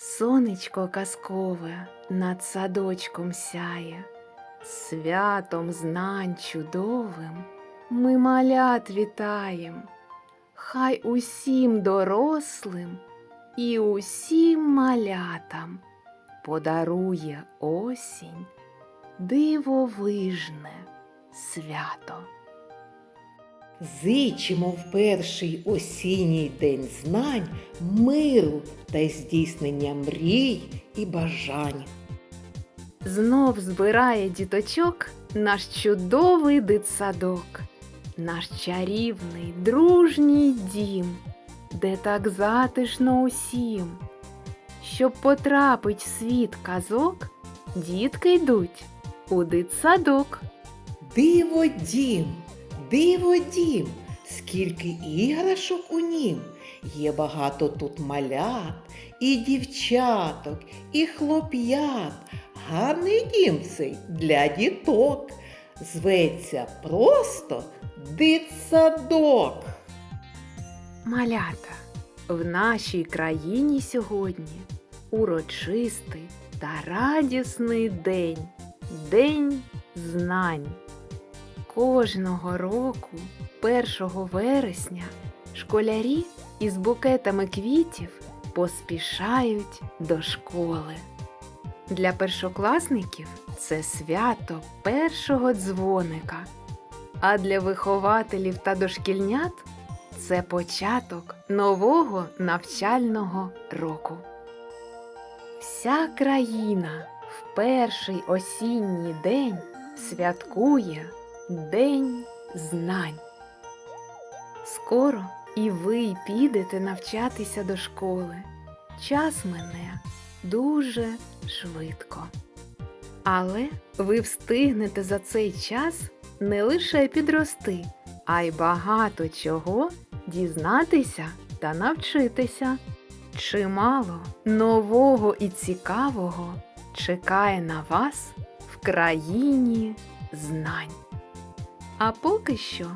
Сонечко казкове над садочком сяє, святом знань чудовим ми малят вітаєм. Хай усім дорослим і усім малятам подарує осінь дивовижне свято. Зичимо в перший осінній день знань миру та здійснення мрій і бажань. Знов збирає діточок наш чудовий дитсадок, наш чарівний, дружній дім, де так затишно усім. Щоб потрапить в світ казок, дітки йдуть у дитсадок. Диво дім, диво дім, скільки іграшок у нім. Є багато тут малят, і дівчаток, і хлоп'ят. Гарний дім цей для діток. Зветься просто дитсадок. Малята, в нашій країні сьогодні урочистий та радісний день День знань. Кожного року, 1 вересня, школярі із букетами квітів поспішають до школи. Для першокласників це свято першого дзвоника, а для вихователів та дошкільнят це початок нового навчального року. Вся країна в перший осінній день святкує День знань. Скоро і ви підете навчатися до школи. Час мине дуже швидко. Але ви встигнете за цей час не лише підрости, а й багато чого дізнатися та навчитися. Чимало нового і цікавого чекає на вас в країні знань. А поки що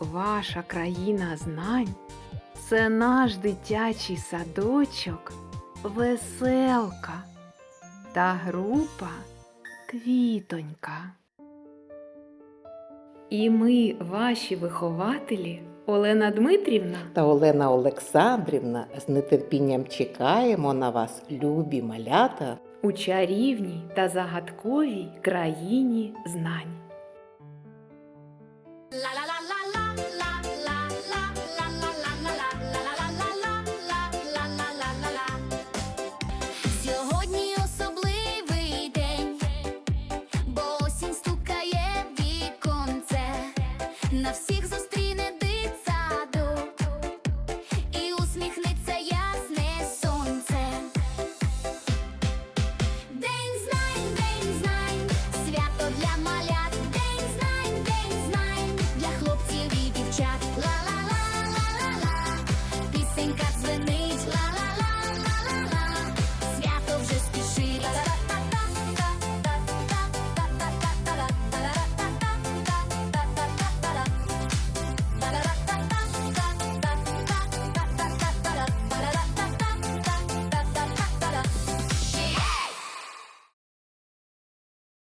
ваша країна знань це наш дитячий садочок, веселка та група Квітонька. І ми, ваші вихователі, Олена Дмитрівна Та Олена Олександрівна з нетерпінням чекаємо на вас, любі малята. у чарівній та загадковій країні знань. Сьогодні особливий день, бо осінь стукає віконце на всі.